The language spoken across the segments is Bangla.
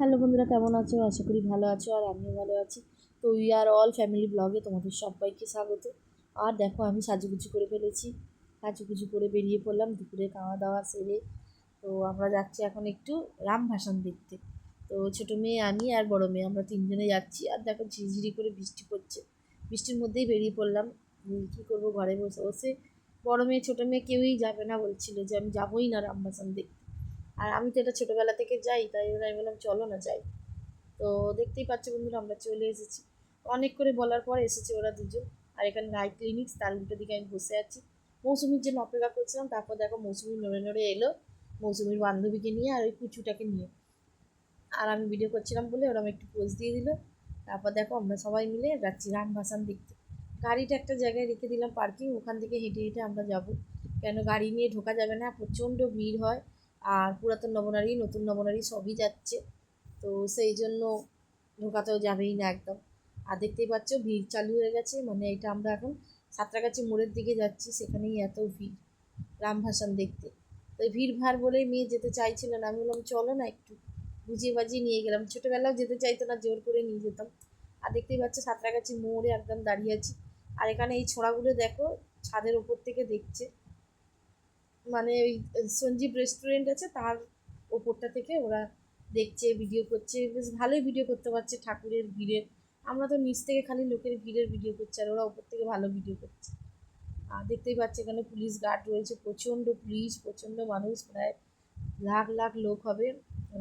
হ্যালো বন্ধুরা, কেমন আছো? আশা করি ভালো আছো আর আমিও ভালো আছি। তো উই আর অল ফ্যামিলি ব্লগে তোমাদের সবাইকে স্বাগত। আর দেখো, আমি সাজুগুজু করে ফেলেছি। সাজুগুজু করে বেরিয়ে পড়লাম দুপুরে খাওয়া দাওয়া সেরে। তো আমরা যাচ্ছি এখন একটু রাম ভাসান দেখতে। তো ছোটো মেয়ে আমি আর বড় মেয়ে, আমরা তিনজনে যাচ্ছি। আর দেখো, ঝিরিঝিরি করে বৃষ্টি পড়ছে। বৃষ্টির মধ্যেই বেরিয়ে পড়লাম। কী করব? ঘরে বসে বসে বড় মেয়ে, ছোটো মেয়ে কেউই যাবে না বলছিল যে আমি যাবোই না রাম ভাসান দেখতে। আর আমি তো এটা ছোটোবেলা থেকে যাই, তাই জন্য আমি বললাম, চলো না যাই। তো দেখতেই পাচ্ছ বন্ধুরা, আমরা চলে এসেছি। অনেক করে বলার পর এসেছে ওরা দুজন। আর এখানে নাইট ক্লিনিক্স তার উল্টো দিকে আমি বসে আছি। মৌসুমির জন্য অপেক্ষা করছিলাম, তারপর দেখো মৌসুমি নড়ে নড়ে এলো, মৌসুমির বান্ধবীকে নিয়ে আর ওই কুচুটাকে নিয়ে। আর আমি ভিডিও করছিলাম বলে ওরা একটু পোজ দিয়ে দিল। তারপর দেখো আমরা সবাই মিলে যাচ্ছি রাম ভাসান দেখতে। গাড়িটা একটা জায়গায় রেখে দিলাম পার্কিং ওখান থেকে হেঁটে হেঁটে আমরা যাব। কেন গাড়ি নিয়ে ঢোকা যাবে না? প্রচণ্ড ভিড় হয়। আর পুরাতন নবনারী নতুন নবনারী সবই যাচ্ছে। তো সেই জন্য ঢোকাতেও যাবেই না একদম। আর দেখতেই পাচ্ছ, ভিড় চালু হয়ে গেছে। মানে এটা আমরা এখন সাঁতরাগাছি মোড়ের দিকে যাচ্ছি, সেখানেই এত ভিড়, রামভাসান দেখতে। তো ভিড় ভাড় বলেই মেয়ে যেতে চাইছিল না। আমি বললাম, চলো না একটু বুঝিয়ে বাজিয়ে নিয়ে গেলাম। ছোটোবেলাও যেতে চাইতো না, জোর করে নিয়ে যেতাম। আর দেখতেই পাচ্ছ, সাঁতরাগাছি মোড়ে একদম দাঁড়িয়ে আছি। আর এখানে এই ছোড়াগুলো দেখো, ছাদের ওপর থেকে দেখছে। মানে ওই সঞ্জীব রেস্টুরেন্ট আছে, তার ওপরটা থেকে ওরা দেখছে ভিডিও করছে। বেশ ভালোই ভিডিও করতে পারছে ঠাকুরের ভিড়ের। আমরা তো নিচ থেকে খালি লোকের ভিড়ের ভিডিও করছি, আর ওরা ওপর থেকে ভালো ভিডিও করছে। আর দেখতেই পাচ্ছে এখানে পুলিশ গার্ড রয়েছে, প্রচণ্ড পুলিশ, প্রচণ্ড মানুষ, প্রায় লাখ লাখ লোক হবে।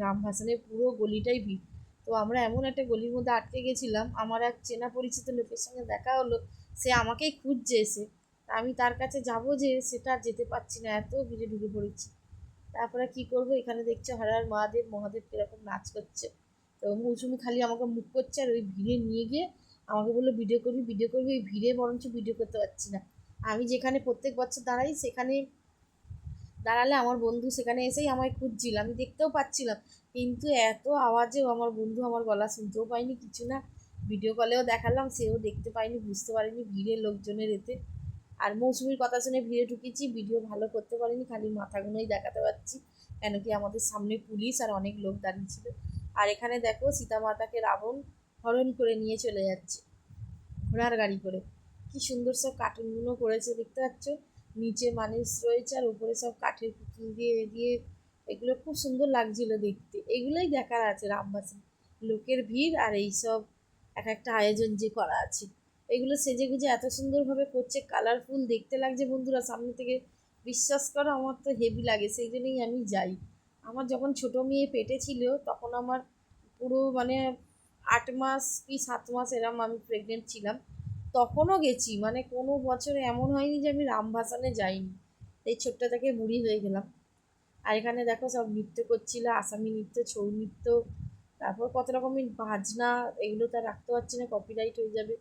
রামভাসানের পুরো গলিটাই ভিড়। তো আমরা এমন একটা গলির মধ্যে আটকে গেছিলাম, আমার এক চেনা পরিচিত লোকের সঙ্গে দেখা হলো, সে আমাকেই খুঁজছে এসে। আমি তার কাছে যাব যে সেটা যেতে পারছি না, এত ভিড়ে ঢুকে পড়েছি। তারপরে কি করব? এখানে দেখছ হারার মহাদেব মহাদেব কীরকম নাচ করছে। তো মৌসুমি খালি আমাকে মুখ করছে আর ওই ভিড়ে নিয়ে গিয়ে আমাকে বলল, ভিডিও করবি ভিডিও করবি? ওই ভিড়ে বরঞ্চ ভিডিও করতে পারছি না। আমি যেখানে প্রত্যেক বছর দাঁড়াই সেখানে দাঁড়ালে আমার বন্ধু সেখানে এসেই আমায় খুঁজছিল। আমি দেখতেও পাচ্ছিলাম, কিন্তু এত আওয়াজেও আমার বন্ধু আমার গলা শুনতেও পাইনি কিছু না। ভিডিও কলেও দেখালাম, সেও দেখতে পাইনি বুঝতে পারিনি ভিড়ে লোকজনের এতে। আর মৌসুমির কথা শুনে ভিড়ে ঢুকেছি, ভিডিও ভালো করতে পারিনি, খালি মাথাগুলোই দেখাতে পারছি, কেন কি আমাদের সামনে পুলিশ আর অনেক লোক দাঁড়িয়ে ছিল। আর এখানে দেখো সীতা মাতাকে রাবণ হরণ করে নিয়ে চলে যাচ্ছে, ঘোড়ার গাড়ি করে। কি সুন্দর সব কার্টুনগুলো করেছে, দেখতে পাচ্ছ? নিচে মানুষ রয়েছে আর উপরে সব কাঠের পুতুল দিয়ে দিয়ে এগুলো খুব সুন্দর লাগছিল দেখতে। এগুলোই দেখার আছে রামবাসে। লোকের ভিড় আর এইসব এক একটা আয়োজন যে করা আছে। এগুলো সেজে গুজে এত সুন্দরভাবে করছে কালারফুল দেখতে লাগছে বন্ধুরা। সামনে থেকে বিশ্বাস করো, আমার তো হেভি লাগে সেই জন্যই আমি যাই। আমার যখন ছোটো মেয়ে পেটে ছিল, তখন আমার পুরো মানে আট মাস কি সাত মাস এরম আমি প্রেগনেন্ট ছিলাম। তখনও গেছি মানে কোনো বছরে এমন হয়নি যে আমি রামভাসানে যাইনি। এই ছোট্ট থেকে বুড়ি হয়ে গেলাম। আর এখানে দেখো সব নৃত্য করছিল, আসামি নৃত্য, ছৌ নৃত্য, তারপর কত রকমের বাজনা, এগুলো তো আর রাখতে পারছি না কপিরাইট হয়ে যাবে।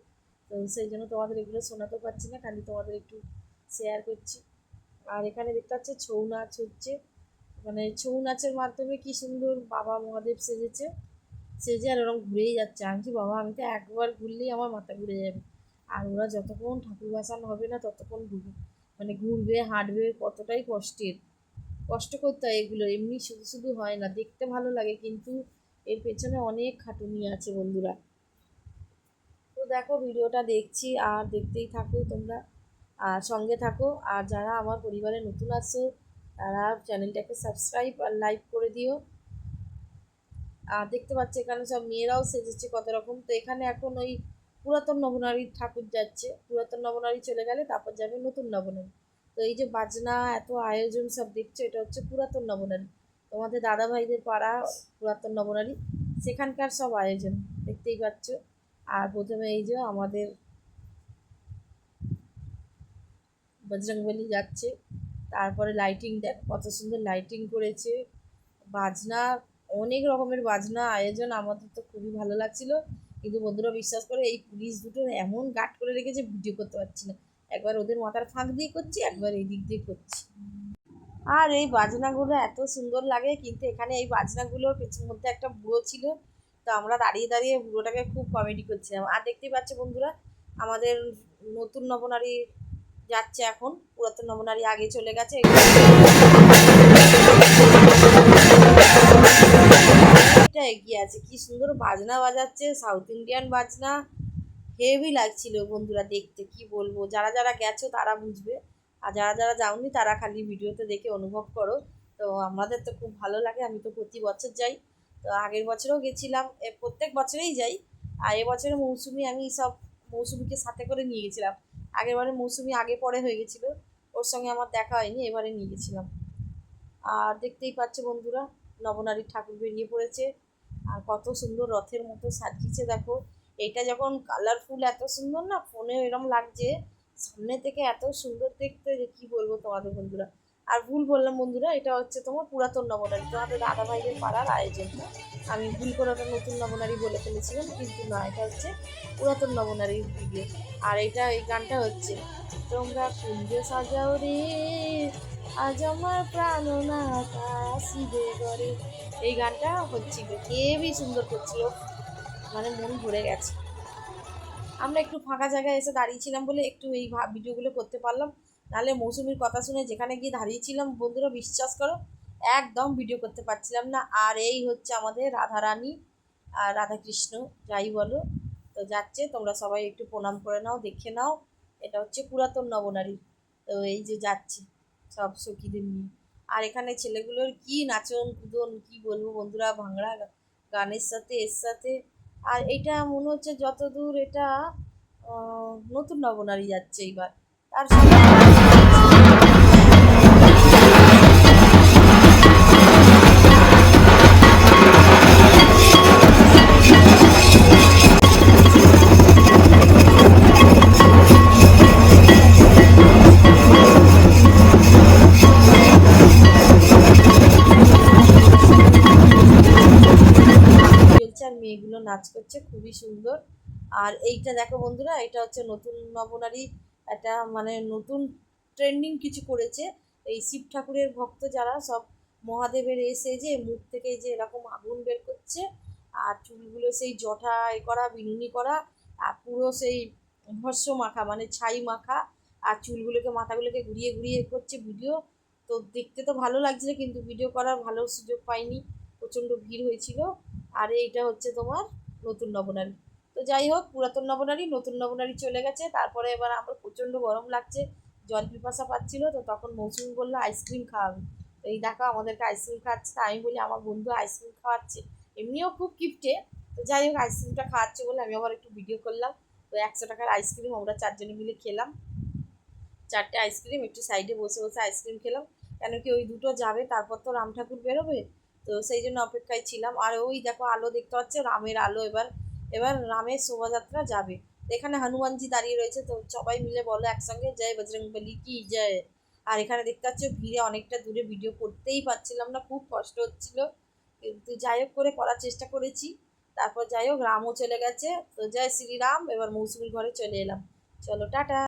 তো সেই জন্য তোমাদের এগুলো শোনাতে পারছি না, খালি তোমাদের একটু শেয়ার করছি। আর এখানে দেখতে পাচ্ছ ছৌ নাচ হচ্ছে। মানে ছৌ নাচের মাধ্যমে কি সুন্দর বাবা মহাদেব সেজেছে। সেজে আর ওরকম ঘুরেই যাচ্ছে। আমি বাবা, আমি তো একবার ঘুরলেই আমার মাথা ঘুরে যাবে। আর ওরা যতক্ষণ ঠাকুর বাসান হবে না, ততক্ষণ ঘুরবে। মানে ঘুরবে, হাঁটবে, কতটাই কষ্টের। কষ্ট করতে হয় এগুলো। এমনি শুধু শুধু হয় না, দেখতে ভালো লাগে। কিন্তু এর পেছনে অনেক খাটুনি আছে বন্ধুরা। দেখো, ভিডিওটা দেখছি, আর দেখতেই থাকো তোমরা। আর সঙ্গে থাকো, আর যারা আমার পরিবারে নতুন আসছো তারা চ্যানেলটাকে সাবস্ক্রাইব আর লাইক করে দিও। আর দেখতে পাচ্ছি, এখানে সব মেয়েরাও সেজেছে কত রকম। তো এখানে এখন ওই পুরাতন নবনারীর ঠাকুর যাচ্ছে। পুরাতন নবনারী চলে গেলে তারপর যাবে নতুন নবনারী। তো এই যে বাজনা, এত আয়োজন সব দেখছ, এটা হচ্ছে পুরাতন নবনারী। তোমাদের দাদা ভাইদের পাড়া পুরাতন নবনারী। সেখানকার সব আয়োজন, দেখতেই পাচ্ছ। আর প্রথমে এই যে আমাদের বজরংবলী যাচ্ছে, তারপরে লাইটিং দেখ, কত সুন্দর লাইটিং করেছে। বাজনা, অনেক রকমের বাজনা, আয়োজন আমাদের তো খুবই ভালো লাগছিল। কিন্তু বন্ধুরা বিশ্বাস করে, এই পুলিশ দুটো এমন গার্ড করে রেখেছে ভিডিও করতে পারছি না। একবার ওদের মাথার ফাঁক দিয়ে করছি, একবার এই দিক দিয়ে করছি। আর এই বাজনাগুলো এত সুন্দর লাগে, কিন্তু এখানে এই বাজনাগুলোর পেছন মধ্যে একটা বুড়ো ছিল তো আমরা দাঁড়িয়ে দাঁড়িয়ে বুড়োটাকে খুব কমেডি করছিলাম। আর দেখতেই পাচ্ছ বন্ধুরা, আমাদের নতুন নবনারী যাচ্ছে এখন। পুরাতন নবনারী আগে চলে গেছে। অনেকটা এগিয়ে আছে। কি সুন্দর বাজনা বাজাচ্ছে সাউথ ইন্ডিয়ান বাজনা। হেভি লাগছিল বন্ধুরা দেখতে, কি বলব? যারা যারা গেছো তারা বুঝবে। আর যারা যারা যাওনি তারা খালি ভিডিওতে দেখে অনুভব করো। তো আমাদের তো খুব ভালো লাগে, আমি তো প্রতি বছর যাই। তো আগের বছরও গেছিলাম প্রত্যেক বছরেই যাই। আর এবছরে মৌসুমি, আমি সব মৌসুমিকে সাথে করে নিয়ে গেছিলাম। আগেরবারে মৌসুমি আগে পরে হয়ে গেছিল, ওর সঙ্গে আমার দেখা হয়নি, এবারে নিয়ে গেছিলাম। আর দেখতেই পাচ্ছে বন্ধুরা নবনারীর ঠাকুর বেরিয়ে পড়েছে। আর কত সুন্দর রথের মতো সাজিয়েছে, দেখো। এটা যখন কালারফুল এত সুন্দর না ফোনে এরম লাগছে। সামনে থেকে এত সুন্দর দেখতে, যে কি বলব তোমাদের বন্ধুরা? আর ভুল বললাম বন্ধুরা, এটা হচ্ছে তোমার পুরাতন নবনারী। তোমাদের দাদা ভাইদের পাড়ার আয়োজন। আমি ভুল করে ওটা নতুন নবনারী বলে ফেলেছিলাম, কিন্তু না, এটা হচ্ছে পুরাতন নবনারীর ভিডিও আর এটা, এই গানটা হচ্ছে, তোমরা কুঞ্জ সাজাও রে, আজ আমার প্রাণনাথ আসিবে ঘরে। এই গানটা হচ্ছিল হেবি সুন্দর করছিল? মানে মন ভরে গেছে। আমরা একটু ফাঁকা জায়গায় এসে দাঁড়িয়েছিলাম বলে একটু এই ভিডিওগুলো করতে পারলাম। নাহলে মৌসুমির কথা শুনে যেখানে গিয়ে দাঁড়িয়েছিলাম, বন্ধুরা বিশ্বাস করো, একদম ভিডিও করতে পারছিলাম না। আর এই হচ্ছে আমাদের রাধারানী আর রাধাকৃষ্ণ, যাই বলো। তো যাচ্ছে, তোমরা সবাই একটু প্রণাম করে নাও, দেখে নাও। এটা হচ্ছে পুরাতন নবনারী। তো এই যে যাচ্ছে, সব সখীদের নিয়ে। আর এখানে ছেলেগুলোর কি নাচন কুদন, কি বলব বন্ধুরা ভাংড়া গানের সাথে, এর সাথে। আর এটা মনে হচ্ছে যতদূর এটা নতুন নবনারী যাচ্ছে এইবার। আর মেয়েগুলো নাচ করছে খুবই সুন্দর। আর এইটা দেখো বন্ধুরা এটা হচ্ছে নতুন নবনারী একটা মানে নতুন ট্রেন্ডিং কিছু করেছে। এই শিব ঠাকুরের ভক্ত যারা সব মহাদেবের এসে যে মুখ থেকে যে এরকম আগুন বের করছে, আর চুলগুলো সেই জঠা এ করা, বিনুনি করা, আর পুরো সেই ভস্য মাখা মানে ছাই মাখা, আর চুলগুলোকে, মাথাগুলোকে ঘুরিয়ে ঘুরিয়ে করছে ভিডিও। তো দেখতে তো ভালো লাগছিল, কিন্তু ভিডিও করার ভালো সুযোগ পাইনি। প্রচণ্ড ভিড় হয়েছিল। আর এইটা হচ্ছে তোমার নতুন নবনারী। যাই হোক পুরাতন নবনারী, নতুন নবনারী চলে গেছে। তারপরে এবার আমার প্রচণ্ড গরম লাগছে, জল পিপাসা পাচ্ছিল, তো তখন মৌসুমি বলল, আইসক্রিম খাওয়াবে তো এই দেখো, আমাদেরকে আইসক্রিম খাওয়াচ্ছে তা আমি বলি, আমার বন্ধু আইসক্রিম খাওয়াচ্ছে। এমনিও খুব কিপটে, তো যাই হোক আইসক্রিমটা খাওয়াচ্ছে বলে আমি আবার একটু ভিডিও করলাম। তো একশো টাকার আইসক্রিম আমরা চারজনে মিলে খেলাম। চারটে আইসক্রিম, একটু সাইডে বসে বসে আইসক্রিম খেলাম। কেন কি ওই দুটো যাবে, তারপর তো রাম ঠাকুর বেরোবে। তো সেই জন্য অপেক্ষায় ছিলাম। আর ওই দেখো, আলো দেখতে পাচ্ছে, রামের আলো এবার এবার রামের শোভাযাত্রা যাবে। এখানে হনুমানজি দাঁড়িয়ে রয়েছে, তো সবাই মিলে বলো একসঙ্গে, জয় বজরংবলী কি জয়? আর এখানে দেখতে পাচ্ছ ভিড়ে অনেকটা দূরে ভিডিও করতেই পারছিলাম না, খুব কষ্ট হচ্ছিল। কিন্তু যাই হোক, করে করার চেষ্টা করেছি। তারপর যাই হোক, রামও চলে গেছে। তো জয় শ্রীরাম, এবার মৌসুমীর ঘরে চলে এলাম। চলো, টাটা!